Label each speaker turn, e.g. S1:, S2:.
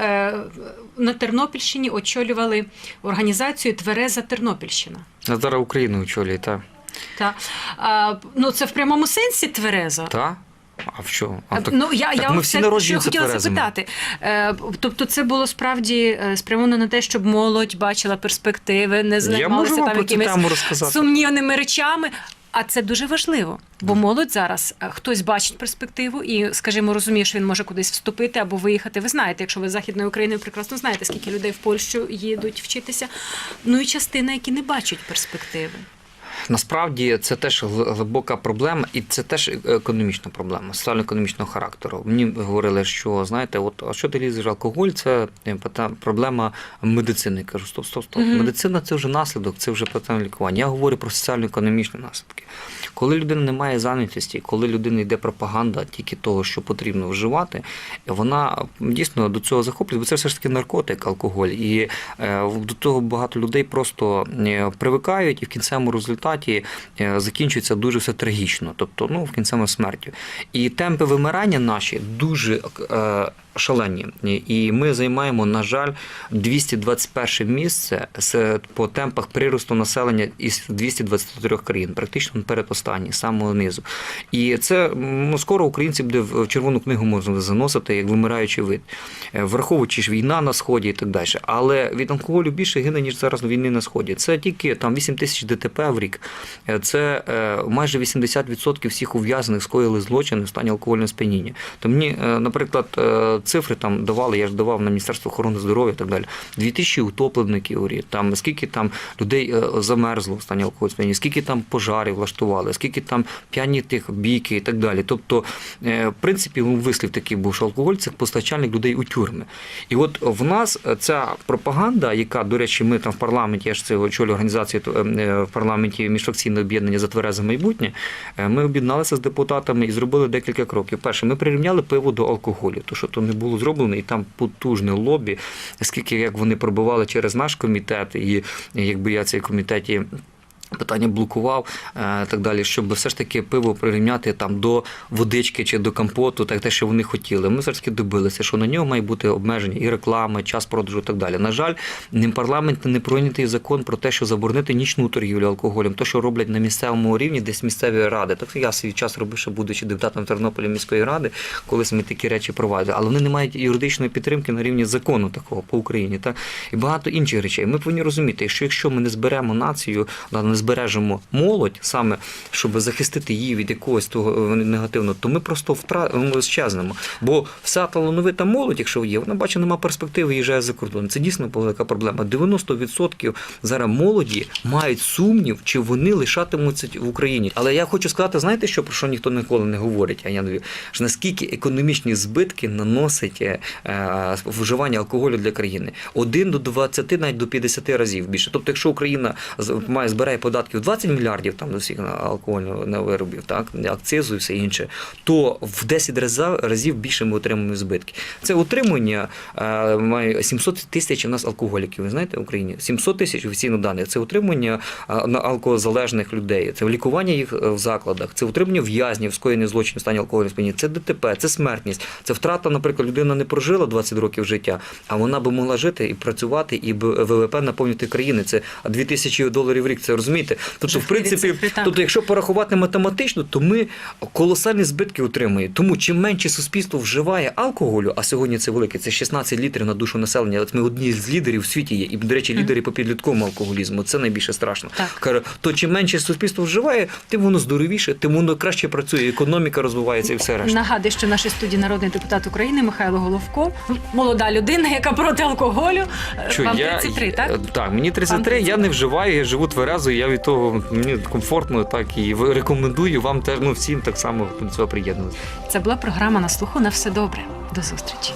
S1: е, на Тернопільщині очолювали організацію Твереза Тернопільщина.
S2: А зараз Україну очолює, так.
S1: Та, а, ну, це в прямому сенсі Твереза.
S2: Та? А в що? А,
S1: А,
S2: так,
S1: ну, я,
S2: так
S1: я
S2: ми всі
S1: це, що я хотіла
S2: тверезими.
S1: запитати. Е, тобто це було справді е, спрямовано на те, щоб молодь бачила перспективи, не займалася там якимись сумнівними речами. А це дуже важливо, бо молодь зараз е, хтось бачить перспективу і, скажімо, розуміє, що він може кудись вступити або виїхати. Ви знаєте, якщо ви з західної України, ви прекрасно знаєте, скільки людей в Польщу їдуть вчитися. Ну і частина, які не бачать перспективи.
S2: Насправді це теж глибока проблема, і це теж економічна проблема, соціально-економічного характеру. Мені говорили, що знаєте, от а що ти лізеш алкоголь, це е, проблема медицини. Я кажу, стоп, стоп, стоп.
S1: Мгм.
S2: Медицина це вже наслідок, це вже питання лікування. Я говорю про соціально-економічні наслідки. Коли людина не має зайнятості, коли людина йде пропаганда тільки того, що потрібно вживати, вона дійсно до цього захоплюється, бо це все ж таки наркотик, алкоголь. І е, до того багато людей просто е, привикають, і в кінцевому результаті е, закінчується дуже все трагічно, тобто ну, в кінцевому смертю. І темпи вимирання наші дуже е, шалені. І ми займаємо, на жаль, 221 місце по темпах приросту населення із 223 країн, практично передостанній, з самого низу. І це ну, скоро українці буде в червону книгу можна заносити як вимираючий вид, Е, враховуючи ж війна на сході і так далі. Але від алкоголю більше гине, ніж зараз війни на сході. Це тільки там 8 тисяч ДТП в рік. Е, Це е, майже 80% всіх ув'язнених скоїли злочини в стані алкогольного сп'яніння. То мені, е, наприклад, цифри там давали, я ж давав на Міністерство охорони здоров'я і так далі. 2000 утоплеників у рік, там скільки там людей замерзло в стані алкогольного сп'яніння, скільки там пожарів влаштували, скільки там п'яні тих бійки і так далі. Тобто, в принципі, вислів такий був, що алкоголь це постачальник людей у тюрми. І от в нас ця пропаганда, яка, до речі, ми там в парламенті, я ж це очолюю організацію е, в парламенті міжфракційне об'єднання за тверезе майбутнє. е, Ми об'єдналися з депутатами і зробили декілька кроків. Перше, ми прирівняли пиво до алкоголю, то що то не було зроблено, і там потужне лобі, скільки як вони пробивали через наш комітет, і якби я цей комітеті. Питання блокував е, так далі, щоб все ж таки пиво прирівняти там до водички чи до компоту, так те, що вони хотіли. Ми все ж таки добилися, що на нього має бути обмеження і реклами, час продажу, і так далі. На жаль, парламент не прийнятий закон про те, що заборонити нічну торгівлю алкоголем, то що роблять на місцевому рівні, десь місцеві ради. Так я свій час робив, ще будучи депутатом Тернополя міської ради, колись ми такі речі провадили, але вони не мають юридичної підтримки на рівні закону такого по Україні, та і багато інших речей. Ми повинні розуміти, що якщо ми не зберемо націю, не збережемо молодь саме, щоб захистити її від якогось того е, негативного, то ми просто втра... щезнемо. Бо вся талановита молодь, якщо є, вона бачить, нема перспективи, їжджає за кордон. Це дійсно велика проблема. 90% зараз молоді мають сумнів, чи вони лишатимуться в Україні. Але я хочу сказати, знаєте, що про що ніхто ніколи не говорить, а я не що наскільки економічні збитки наносить е, е, вживання алкоголю для країни. Один до 20, навіть до 50 разів більше. Тобто, якщо Україна має збирає податків 20 мільярдів там до всіх на алкогольних на виробів, так акцизу і все інше, то в 10 раза- разів більше ми отримуємо збитки. Це утримання е, має 700 тисяч у нас алкоголіків. Ви знаєте в Україні 700 тисяч офіційно даних. Це утримання е, на алкозалежних людей, це лікування їх е, в закладах, це утримання в'язнів, скоєння злочинів в стані алкогольного сп'яніння, це ДТП, це смертність, це втрата, наприклад, людина не прожила 20 років життя, а вона би могла жити і працювати, і ВВП наповнити країни. Це 2000 доларів в рік. Це розумієте? Тобто, в принципі, тобто, якщо порахувати математично, то ми колосальні збитки отримуємо. Тому чим менше суспільство вживає алкоголю, а сьогодні це велике, це 16 літрів на душу населення. От ми одні з лідерів в світі є, і до речі, лідери по підлітковому алкоголізму. Це найбільше страшно.
S1: Так.
S2: То чим менше суспільство вживає, тим воно здоровіше, тим воно краще працює, економіка розвивається і все решта.
S1: Нагадую, що в нашій студії народний депутат України Михайло Головко, молода людина, яка проти алкоголю.
S2: Що,
S1: Вам
S2: я,
S1: 33, так?
S2: е, Так, мені 33,
S1: Вам
S2: я не вживаю, я живу тверезо, я від того мені комфортно, так і рекомендую вам теж ну, всім так само до цього приєднуватися.
S1: Це була програма на слуху на все добре. До зустрічі.